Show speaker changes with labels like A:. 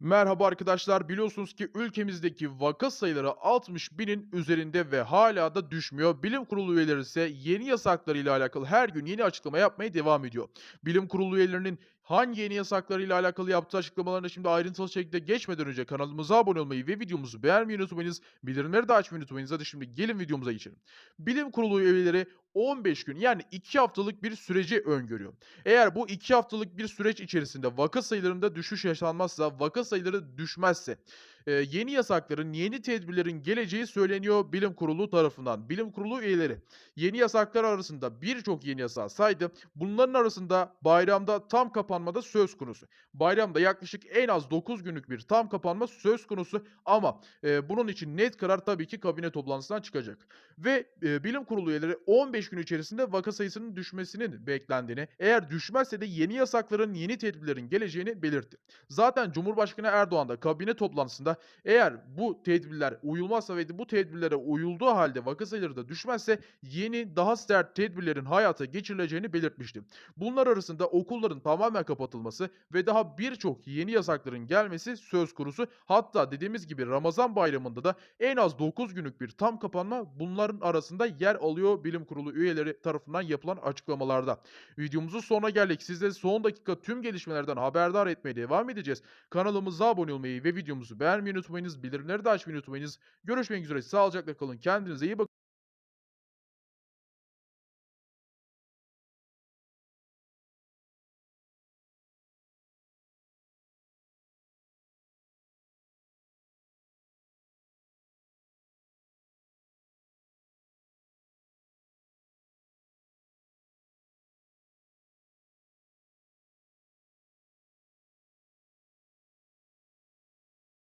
A: Merhaba arkadaşlar. Biliyorsunuz ki ülkemizdeki vaka sayıları 60 binin üzerinde ve hala da düşmüyor. Bilim Kurulu üyeleri ise yeni yasaklarıyla alakalı her gün yeni açıklama yapmaya devam ediyor. Bilim Kurulu üyelerinin hangi yeni yasaklarıyla alakalı yaptığı açıklamalarına şimdi ayrıntılı şekilde geçmeden önce kanalımıza abone olmayı ve videomuzu beğenmeyi unutmayınız. Bildirimleri de açmayı unutmayınız. Hadi şimdi gelin videomuza geçelim. Bilim Kurulu üyeleri 15 gün yani 2 haftalık bir süreci öngörüyor. Eğer bu 2 haftalık bir süreç içerisinde vaka sayılarında düşüş yaşanmazsa, vaka sayıları düşmezse, eee, yeni yasakların, yeni tedbirlerin geleceği söyleniyor Bilim Kurulu tarafından. Bilim Kurulu üyeleri yeni yasaklar arasında birçok yeni yasağı saydı. Bunların arasında bayramda tam kapanma da söz konusu. Bayramda yaklaşık en az 9 günlük bir tam kapanma söz konusu ama eee, bunun için net karar tabii ki kabine toplantısından çıkacak. Ve eee, Bilim Kurulu üyeleri 15 gün içerisinde vaka sayısının düşmesinin beklendiğini, eğer düşmezse de yeni yasakların, yeni tedbirlerin geleceğini belirtti. Zaten Cumhurbaşkanı Erdoğan da kabine toplantısında eğer bu tedbirler uyulmazsa ve bu tedbirlere uyulduğu halde vaka sayıları da düşmezse yeni daha sert tedbirlerin hayata geçirileceğini belirtmişti. Bunlar arasında okulların tamamen kapatılması ve daha birçok yeni yasakların gelmesi söz konusu. Hatta dediğimiz gibi Ramazan bayramında da en az 9 günlük bir tam kapanma bunların arasında yer alıyor bilim kurulu üyeleri tarafından yapılan açıklamalarda. Videomuzun sonuna geldik. Sizleri son dakika tüm gelişmelerden haberdar etmeye devam edeceğiz. Kanalımıza abone olmayı ve videomuzu beğenmeyi unutmayınız. Bildirimleri de açmayı unutmayınız. Görüşmek üzere. Sağlıcakla kalın. Kendinize iyi bakın.